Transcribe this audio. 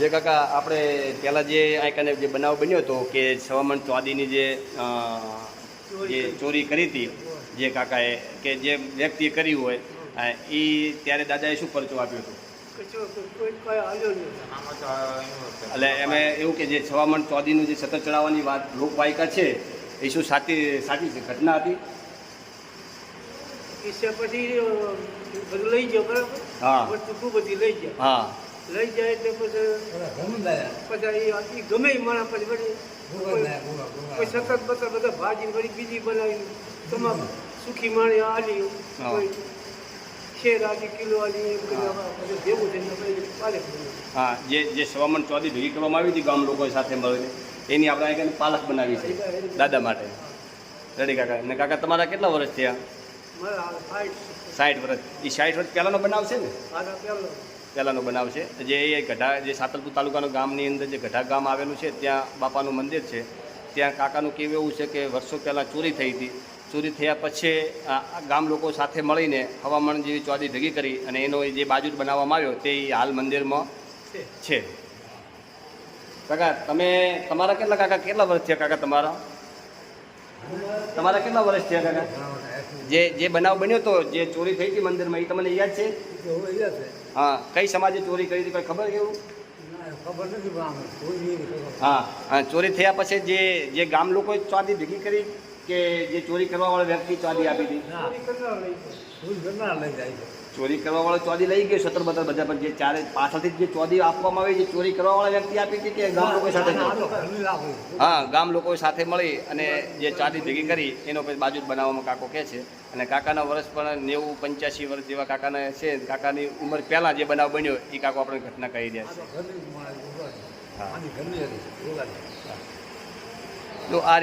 જે કાકા આપણે પહેલાં જે આયકાને જે બનાવ બન્યો હતો કે સવામણ ચોદીની જે જે ચોરી કરી હતી જે કાકાએ કે જે વ્યક્તિએ કરી હોય એ ત્યારે દાદાએ શું પરચો આપ્યો હતો. એટલે એમે એવું કે જે સવામણ ચોદીનું જે સતત ચડાવવાની વાત લોકવાયકા છે એ શું સાચી સાચી છે ઘટના હતી? પછી લઈ ગયો બરાબર? હા. બધી લઈ ગયા. હા. લઈ જાય તો પછી પછી ગમે એ માણસ પછી વળી. કોઈ સતત બધા બધા ભાજી વળી બીજી બનાવી. તમામ સુખી માણી આલી. કોઈ શેર આલી કિલો આલી એમ કરીને ભેગું થઈને પાલે હા જે જે સવામણ ચોદી ભેગી કરવામાં આવી હતી ગામ લોકો સાથે મળીને એની આપણે અહીંયા પાલક બનાવી છે દાદા માટે. રેડી કાકા. ને કાકા તમારા કેટલા વર્ષ થયા? સાઠ વર્ષ. એ સાઠ વર્ષ પહેલાંનો બનાવ છે ને? પહેલો પહેલાંનો બનાવ છે. જે એ ગઢા, જે સાતલપુર તાલુકાનું ગામની અંદર જે ગઢા ગામ આવેલું છે, ત્યાં બાપાનું મંદિર છે. ત્યાં કાકાનું કેવું એવું છે કે વર્ષો પહેલાં ચોરી થઈ હતી. ચોરી થયા પછી ગામ લોકો સાથે મળીને હવામાન જેવી ચોદી ભેગી કરી અને એનો જે બાજુ બનાવવામાં આવ્યો તે હાલ મંદિરમાં છે. કાકા, તમે, તમારા કેટલા કાકા, કેટલા વર્ષ થયા કાકા તમારા? તમારા કેટલા વર્ષ થયા કાકા? જે જે બનાવ બન્યો હતો જે ચોરી થઈ હતી મંદિરમાં એ તમને યાદ છે? હા કઈ સમાજે ચોરી કરી હતી કોઈ ખબર કેવું હા હા ચોરી થયા પછી જે જે ગામ લોકોએ ચાંદી ભેગી કરી કે જે ચોરી કરવાવાળા વ્યક્તિ ચાંદી આપી હતી? ચોરી કરવા વાળો ચોરી ચોદી લઈ ગયો સતર બતર બધા પણ જે ચારે પાછળથી જે ચોદી આપવામાં આવી જે ચોરી કરવાવાળા વ્યક્તિ આપી હતી કે ગામ લોકો સાથે હા ગામ લોકો સાથે મળી અને જે ચાંદી ભેગી કરી એનો પછી બાજુ બનાવવામાં કાકો કહે છે. અને કાકાના વર્ષ પણ નેવું પંચ્યાસી વર્ષ જેવા કાકાના છે કાકાની ઉંમર પહેલાં જે બનાવ બન્યો એ કાકો આપણે ઘટના કહી રહ્યા છે. હા. તો આ